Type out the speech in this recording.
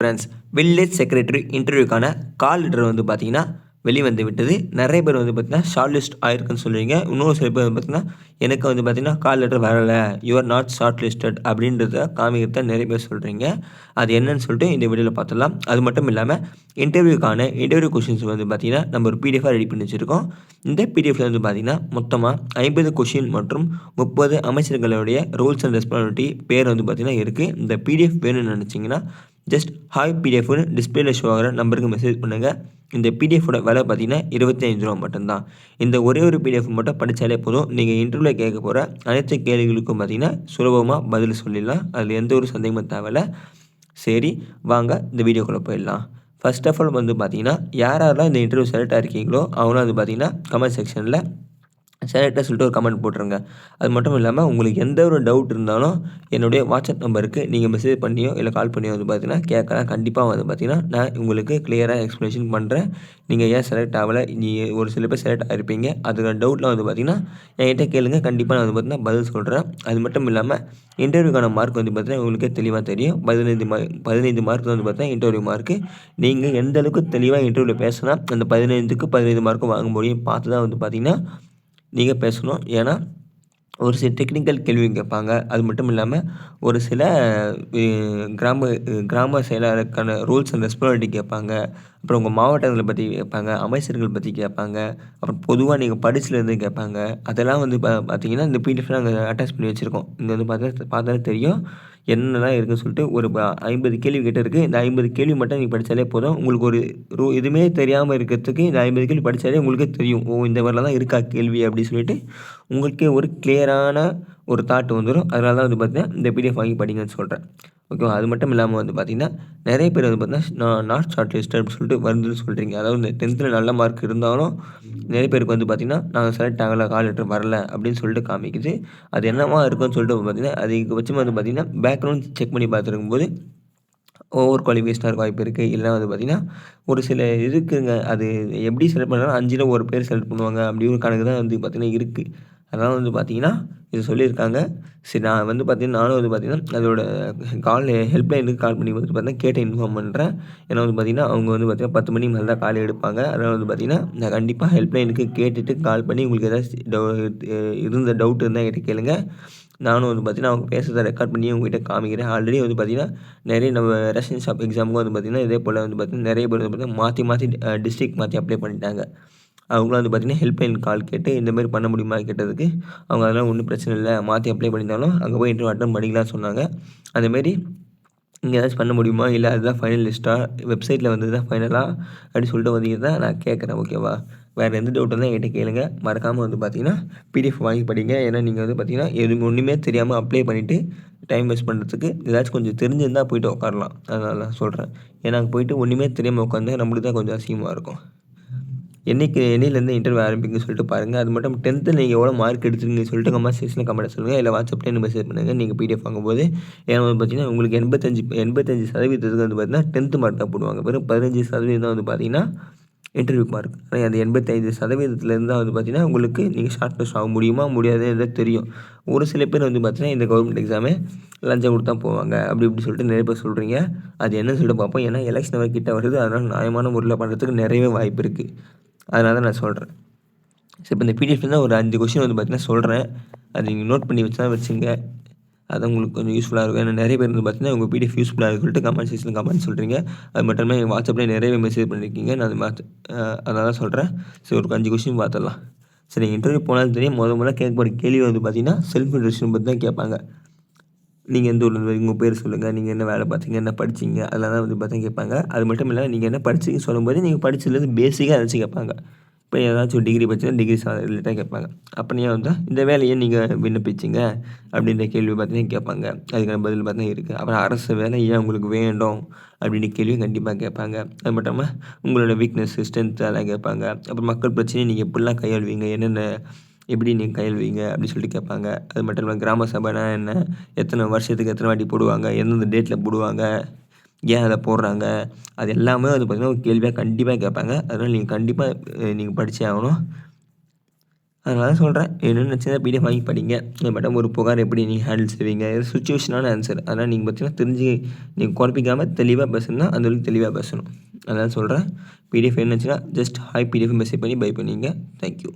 Friends village secretary இன்டர்வியூக்கான call letter வந்து பார்த்தீங்கன்னா வெளிவந்து விட்டது. நிறைய பேர் வந்து பார்த்தீங்கன்னா ஷார்ட் லிஸ்ட் ஆயிருக்குன்னு சொல்கிறீங்க இன்னொரு சில பேர் வந்து பார்த்தீங்கன்னா எனக்கு வந்து பார்த்தீங்கன்னா கால் லெட்டர் வரலை. யூஆர் நாட் ஷார்ட் லிஸ்டட் அப்படின்றத காமிக்கிறத நிறைய பேர் சொல்கிறீங்க அது என்னன்னு சொல்லிட்டு இந்த வீடியோவில் பார்த்துடலாம் அது மட்டும் இல்லாமல் இன்டர்வியூக்கான இன்டர்வியூ கொஷின்ஸ் வந்து பார்த்தீங்கன்னா நம்ம ஒரு பிடிஎஃபாக ரெடி பண்ணி வச்சுருக்கோம். இந்த பிடிஎஃப்ல வந்து பார்த்தீங்கன்னா மொத்தமாக ஐம்பது கொஷின் மற்றும் முப்பது அமைச்சர்களுடைய ரூல்ஸ் அண்ட் ரெஸ்பான்சிபிலிட்டி பேர் வந்து பார்த்திங்கன்னா இருக்குது இந்த பிடிஎஃப் வேணும்னு நினச்சிங்கன்னா ஜஸ்ட் ஹாய் பிடிஎஃப்னு டிஸ்பிளேல ஷோ ஆகிற நம்பருக்கு மெசேஜ் பண்ணுங்கள் இந்த பிடிஎஃபோட விலை பார்த்தீங்கன்னா இருபத்தி ஐந்து ரூபா மட்டும்தான். இந்த ஒரே ஒரு பிடிஎஃப் மட்டும் படித்தாலே போதும். நீங்கள் இன்டர்வியூவில் கேட்க போகிற அனைத்து கேள்விகளுக்கும் பார்த்தீங்கன்னா சுலபமாக பதில் சொல்லிடலாம். அதில் எந்த ஒரு சந்தேகமும் தேவையில்ல. சரி வாங்க இந்த வீடியோக்குள்ளே போயிடலாம். ஃபர்ஸ்ட் ஆஃப் ஆல் வந்து பார்த்தீங்கன்னா யார் யாரெல்லாம் இந்த இன்டர்வியூ செலக்ட் ஆகிருக்கீங்களோ அவங்களும் வந்து பார்த்தீங்கன்னா கமெண்ட் செக்ஷனில் செலக்டாக சொல்லிட்டு ஒரு கமெண்ட் போட்டுருங்க. அது மட்டும் இல்லாமல் உங்களுக்கு எந்த ஒரு டவுட் இருந்தாலும் என்னுடைய வாட்ஸ்அப் நம்பருக்கு நீங்கள் மெசேஜ் பண்ணியோ இல்லை கால் பண்ணியோ வந்து பார்த்தீங்கன்னா கேட்கலாம் கண்டிப்பாக வந்து பார்த்தீங்கன்னா நான் உங்களுக்கு கிளியராக எக்ஸ்ப்ளனேஷன் பண்ணுறேன் நீங்கள் ஏன் செலக்ட் ஆகலை? நீ ஒரு சில பேர் செலக்ட் ஆகிருப்பீங்க அதுக்கான டவுட்லாம் வந்து பார்த்தீங்கன்னா என்கிட்ட கேளுங்க. கண்டிப்பாக நான் வந்து பார்த்தீங்கன்னா பதில் சொல்கிறேன் அது மட்டும் இல்லாமல் இன்டர்வியூக்கான மார்க் வந்து பார்த்தீங்கன்னா உங்களுக்கே தெளிவாக தெரியும். பதினைந்து மார்க் பதினைந்து மார்க் வந்து பார்த்தீங்கன்னா இன்டர்வியூ மார்க்கு நீங்கள் எந்த அளவுக்கு தெளிவாக இன்டர்வியூவில் பேசினா அந்த பதினைந்துக்கு பதினைந்து மார்க்கும் வாங்க முடியும் பார்த்து தான் வந்து பார்த்தீங்கன்னா நீங்கள் பேசணும். ஏன்னா ஒரு சில டெக்னிக்கல் கேள்வி கேட்பாங்க. அது மட்டும் இல்லாமல் ஒரு சில கிராம கிராம செயலாளருக்கான ரூல்ஸ் அண்ட் ரெஸ்பான்சிபிலிட்டி கேட்பாங்க. அப்புறம் உங்கள் மாவட்டங்களை பற்றி கேட்பாங்க. அமைச்சர்கள் பற்றி கேட்பாங்க. அப்புறம் பொதுவாக நீங்கள் படிச்சுலேருந்து கேட்பாங்க. அதெல்லாம் வந்து பா பார்த்தீங்கன்னா இந்த பிடிஎஃப் நாங்கள் அட்டாச் பண்ணி வச்சுருக்கோம். இங்கே வந்து பார்த்தா பார்த்தாலே தெரியும். என்னெல்லாம் இருக்குன்னு சொல்லிட்டு ஒரு ஐம்பது கேள்வி கிட்ட இருக்குது இந்த ஐம்பது கேள்வி மட்டும் நீங்கள் படித்தாலே போதும். உங்களுக்கு ஒரு ரூ எதுவுமே தெரியாமல் இருக்கிறதுக்கு இந்த ஐம்பது கேள்வி படித்தாலே உங்களுக்கு தெரியும். ஓ இந்த மாதிரிலாம் தான் இருக்கா கேள்வி அப்படின்னு சொல்லிட்டு. உங்களுக்கே ஒரு கிளியரான ஒரு தாட் வந்துடும் அதனால தான் வந்து பார்த்தீங்கன்னா இந்த பிடிஎஃப் வாங்கி படிங்கன்னு சொல்கிறேன் ஓகேவா அது மட்டும் இல்லாமல் வந்து பார்த்திங்கன்னா நிறைய பேர் வந்து பார்த்திங்கன்னா நான் நாட் ஷார்ட் லிஸ்ட் அப்படின்னு சொல்லிட்டு வருதுன்னு சொல்கிறீங்க அதாவது இந்த டென்த்தில் நல்ல மார்க் இருந்தாலும் நிறைய பேருக்கு வந்து பார்த்திங்கன்னா நாங்கள் செலக்ட் ஆகலை கால் லெட்டர் வரல அப்படின்னு சொல்லிட்டு காமிக்குது. அது என்னவா இருக்குன்னு சொல்லிட்டு பார்த்தீங்கன்னா அதிகபட்சமாக வந்து பார்த்திங்கன்னா பேக்ரவுண்ட் செக் பண்ணி பார்த்துருக்கும்போது ஓவர் குவாலிஃபிகேஷனாக வாய்ப்பு இருக்குது இல்லை வந்து பார்த்திங்கன்னா ஒரு சில இருக்குங்க. அது எப்படி செலக்ட் பண்ணாலும் அஞ்சில் ஒரு பேர் செலக்ட் பண்ணுவாங்க. அப்படி ஒரு கணக்கு தான் வந்து பார்த்திங்கன்னா இருக்குது அதனால் வந்து பார்த்திங்கன்னா இது சொல்லியிருக்காங்க சரி நான் வந்து பார்த்திங்கன்னா நானும் வந்து பார்த்திங்கன்னா அதோட கால் ஹெல்ப்லைனுக்கு கால் பண்ணி வந்து பார்த்தீங்கன்னா கேட்டு இன்ஃபார்ம் பண்ணுறேன் ஏன்னா வந்து பார்த்திங்கன்னா அவங்க வந்து பார்த்திங்கன்னா பத்து மணிக்கு மேலே தான் கால் எடுப்பாங்க அதனால் வந்து பார்த்திங்கன்னா நான் கண்டிப்பாக ஹெல்ப்லைனுக்கு கேட்டுட்டு கால் பண்ணி உங்களுக்கு ஏதாச்சும் டவு இருந்த டவுட் இருந்தால் என்கிட்ட கேளுங்க நானும் வந்து பார்த்திங்கன்னா அவங்க பேசுகிறத ரெக்கார்ட் பண்ணி உங்ககிட்ட காமிக்கிறேன் ஆல்ரெடி வந்து பார்த்திங்கன்னா நிறைய நம்ம ரேஷன் ஷாப் எக்ஸாமுக்கும் வந்து பார்த்திங்கன்னா இதே போல் வந்து பார்த்திங்கன்னா நிறைய பேர் வந்து பார்த்திங்கன்னா மாற்றி மாற்றி டிஸ்ட்ரிக் மாற்றி அப்ளை பண்ணிட்டாங்க அவங்களும் வந்து பார்த்திங்கன்னா ஹெல்ப்லைன் கால் கேட்டு இந்தமாரி பண்ண முடியுமா கேட்டதுக்கு அவங்க அதெல்லாம் ஒன்றும் பிரச்சனை இல்லை. மாற்றி அப்ளை பண்ணியிருந்தாலும் அங்கே போய் இன்டர்வியூ அட்டன் பண்ணிக்கலாம்னு சொன்னாங்க. அதேமாரி இங்கே ஏதாச்சும் பண்ண முடியுமா? இல்லை அதுதான் ஃபைனல் லிஸ்ட்டாக வெப்சைட்டில் வந்து தான் ஃபைனலாக அப்படின்னு சொல்லிட்டு வந்தீங்க தான் நான் கேட்குறேன் ஓகேவா வேறு எந்த டவுட் இருந்தால் என்கிட்ட கேளுங்க. மறக்காமல் வந்து பார்த்தீங்கன்னா பிடிஎஃப் வாங்கி படிங்க. ஏன்னா நீங்கள் வந்து பார்த்தீங்கன்னா எதுவும் ஒன்றுமே தெரியாமல் அப்ளை பண்ணிவிட்டு டைம் வேஸ்ட் பண்ணுறதுக்கு ஏதாச்சும் கொஞ்சம் தெரிஞ்சிருந்தால் போயிட்டு உட்காரலாம். அதனால் சொல்கிறேன் ஏன்னா அங்கே போயிட்டு ஒன்றுமே தெரியாமல் உட்காந்து நம்மளுக்கு தான் கொஞ்சம் அசிங்கமாக இருக்கும். என்றைக்கு என்னையிலேருந்து இன்டர்வியூ ஆரம்பிக்குன்னு சொல்லிட்டு பாருங்கள் அது மட்டும் டென்த்தில் நீங்கள் எவ்வளோ மார்க் எடுத்துருக்கீங்கன்னு சொல்லிட்டு கமெண்ட் செக்ஷனில் கமெண்ட் சொல்லுங்கள் இல்லை வாட்ஸ்அப்பில் எனக்கு மெசேஜ் பண்ணுங்கள் நீங்கள் பிடிஎஃப் வாங்கும்போது ஏன்னா வந்து பார்த்தீங்கன்னா உங்களுக்கு எண்பத்தஞ்சு எண்பத்தஞ்சு சதவீதத்துக்கு வந்து பார்த்தீங்கன்னா டென்த்து மார்க் தான் போடுவாங்க. வெறும் பதினஞ்சு சதவீதம் தான் வந்து பார்த்தீங்கன்னா இன்டர்வியூ மார்க் ஆனால் அந்த எண்பத்தைந்து சதவீதத்துலேருந்து தான் வந்து பார்த்தீங்கன்னா உங்களுக்கு நீங்கள் ஷார்ட் லிஸ்ட் ஆக முடியுமா முடியாதுன்றது தெரியும். ஒரு சில பேர் வந்து பார்த்தீங்கன்னா இந்த கவர்மெண்ட் எக்ஸாமே லஞ்சம் கொடுத்தா போவாங்க. அப்படி இப்படி சொல்லிட்டு நிறைய பேர் சொல்கிறீங்க அது என்னன்னு சொல்லிட்டு பார்ப்போம். ஏன்னா எலெக்ஷன் வரை கிட்ட வருது. அதனால் நியாயமான முறையில் பண்ணுறதுக்கு நிறையவே வாய்ப்பு இருக்குது அதனால தான் நான் சொல்கிறேன் சரி இப்போ இந்த பிடிஎஃப் தான் ஒரு அஞ்சு கொஷின் வந்து பார்த்தீங்கன்னா சொல்கிறேன் அது நீங்கள் நோட் பண்ணி வச்சு தான் வச்சுங்க. அது உங்களுக்கு கொஞ்சம் யூஸ்ஃபுல்லாக இருக்கும். ஏன்னா நிறைய பேர் வந்து பார்த்தீங்கன்னா உங்கள் பிடிஎஃப் யூஸ்ஃபுல்லாக இருக்குன்னு சொல்லிட்டு கமெண்ட் செக்ஷனில் கமெண்ட் சொல்கிறீங்க அது மட்டும் இல்லாமல் எங்கள் வாட்ஸ்அப்பில் நிறைய மெசேஜ் பண்ணியிருக்கீங்க நான் அது மாற்ற தான் சொல்கிறேன் சரி ஒரு அஞ்சு கொஷின் பார்த்துடலாம். சரி இன்டர்வியூ போனாலும் தெரியும் முத முதல்ல கேட்க கேள்வி வந்து பார்த்தீங்கன்னா செல்ஃப் இன்ட்ரெஸ்டன் பற்றி தான் கேட்பாங்க. நீங்கள் எந்த ஊரில் உங்கள் பேர் சொல்லுங்கள் நீங்கள் என்ன வேலை பார்த்தீங்க என்ன படிச்சிங்க அதெல்லாம் தான் வந்து பார்த்தா கேட்பாங்க. அது மட்டும் இல்லாமல் நீங்கள் என்ன படிச்சிங்க சொல்லும்போது நீங்கள் படிச்சதுலேருந்து பேசிக்காக ஏதாச்சும் கேட்பாங்க. இப்போ ஏதாச்சும் டிகிரி படிச்சா டிகிரி சா ரிலேட்டாக கேட்பாங்க. அப்போ நீங்கள் வந்து இந்த வேலையை நீங்கள் விண்ணப்பிச்சிங்க அப்படின்ற கேள்வி பார்த்தீங்கன்னா கேட்பாங்க. அதுக்கான பதில் பார்த்தீங்கன்னா இருக்குது அப்புறம் அரசு வேலை ஏன் உங்களுக்கு வேண்டும் அப்படின்ற கேள்வியும் கண்டிப்பாக கேட்பாங்க. அது மட்டும் இல்லாமல் உங்களோட வீக்னஸ் ஸ்ட்ரென்த் அதெல்லாம் கேட்பாங்க. அப்புறம் மக்கள் பிரச்சனையை நீங்கள் எப்படிலாம் கையாளுவீங்க? என்னென்ன எப்படி நீங்கள் கையாளுவீங்க அப்படின்னு சொல்லிட்டு கேட்பாங்க. அது மட்டும் இல்லாமல் கிராம சபைனா என்ன? எத்தனை வருஷத்துக்கு எத்தனை வாட்டி போடுவாங்க? எந்தெந்த டேட்டில் போடுவாங்க? ஏன் அதை போடுறாங்க? அது எல்லாமே வந்து பார்த்திங்கன்னா ஒரு கேள்வியாக கண்டிப்பாக கேட்பாங்க. அதனால் நீங்கள் கண்டிப்பாக நீங்கள் படித்தே ஆகணும். அதனால சொல்கிறேன் என்னென்ன நினச்சா பிடிஎஃப் வாங்கி படிங்க. மேடம் ஒரு புகார் எப்படி நீங்கள் ஹேண்டில் செய்வீங்க? சுச்சுவேஷனான ஆன்சர் அதனால் நீங்கள் பார்த்தீங்கன்னா தெரிஞ்சு நீங்கள் குழப்பிக்காமல் தெளிவாக பேசணும்னா அந்த அளவுக்கு தெளிவாக பேசணும். அதனால் சொல்கிறேன் பிடிஎஃப் என்னச்சுன்னா ஜஸ்ட் ஹாய் பிடிஎஃப் மெசேஜ் பண்ணி பை பண்ணிங்க. Thank you